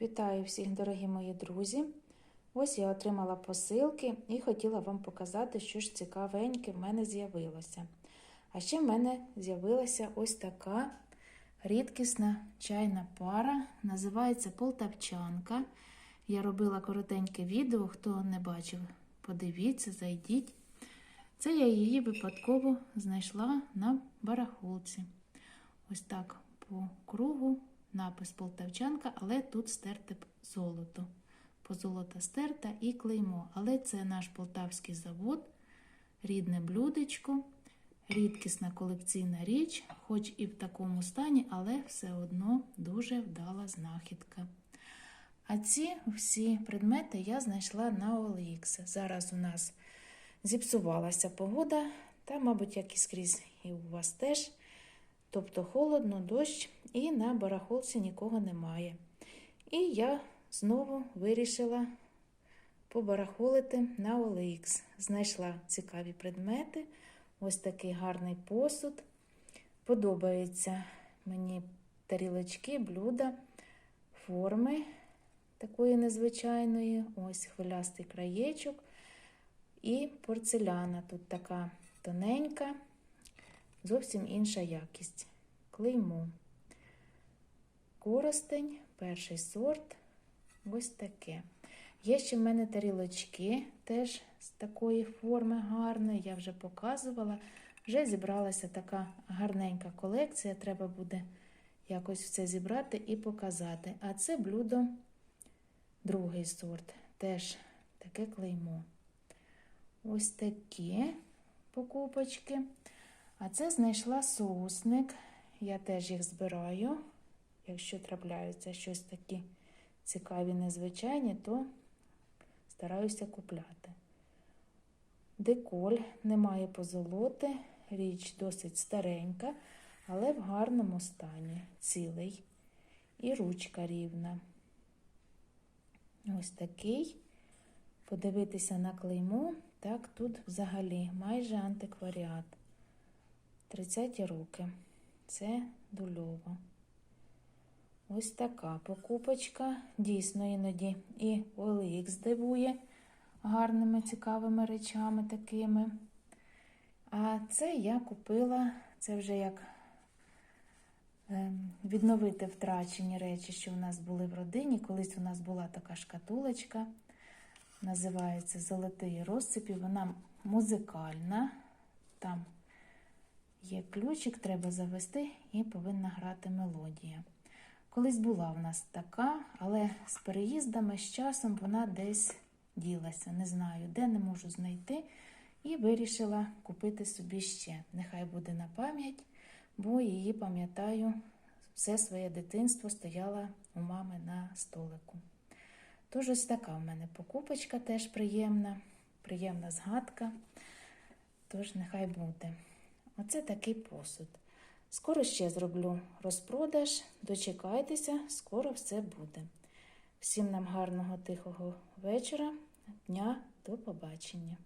Вітаю всіх, дорогі мої друзі. Ось я отримала посилки і хотіла вам показати, що ж цікавеньке в мене з'явилося. А ще в мене з'явилася ось така рідкісна чайна пара, називається Полтавчанка. Я робила коротеньке відео, хто не бачив, подивіться, зайдіть. Це я її випадково знайшла на барахолці. Ось так по кругу напис Полтавчанка, але тут стерте золото. Позолота стерта і клеймо. Але це наш полтавський завод, рідне блюдечко, рідкісна колекційна річ, хоч і в такому стані, але все одно дуже вдала знахідка. А ці всі предмети я знайшла на OLX. Зараз у нас зіпсувалася погода, та, мабуть, як і скрізь і у вас теж. Тобто холодно, дощ, і на барахолці нікого немає. І я знову вирішила побарахолити на OLX. Знайшла цікаві предмети, ось такий гарний посуд. Подобаються мені тарілочки, блюда, форми такої незвичайної, ось хвилястий краєчок. І порцеляна тут така тоненька, зовсім інша якість. Клеймо. Коростень, перший сорт. Ось таке. Є ще в мене тарілочки, теж з такої форми гарної, я вже показувала. Вже зібралася така гарненька колекція. Треба буде якось все зібрати і показати. А це блюдо другий сорт. Теж таке клеймо. Ось такі покупочки. А це знайшла соусник. Я теж їх збираю. Якщо трапляються щось такі цікаві, незвичайні, то стараюся купляти. Деколь немає позолоти, річ досить старенька, але в гарному стані, цілий. І ручка рівна. Ось такий. Подивитися на клеймо, так тут взагалі майже антикваріат. 30-ті роки. Це дульово. Ось така покупочка. Дійсно, іноді і OLX дивує гарними, цікавими речами такими. А це я купила, це вже як відновити втрачені речі, що у нас були в родині. Колись у нас була така шкатулочка, називається Золотий розсипі. Вона музикальна. Там є ключик, треба завести і повинна грати мелодія. Колись була в нас така, але з переїздами, з часом вона десь ділася. Не знаю, де не можу знайти. І вирішила купити собі ще. Нехай буде на пам'ять, бо її пам'ятаю, все своє дитинство стояла у мами на столику. Тож ось така в мене покупочка теж приємна, приємна згадка. Тож нехай буде. Оце такий посуд. Скоро ще зроблю розпродаж. Дочекайтеся, скоро все буде. Всім нам гарного тихого вечора, дня, до побачення.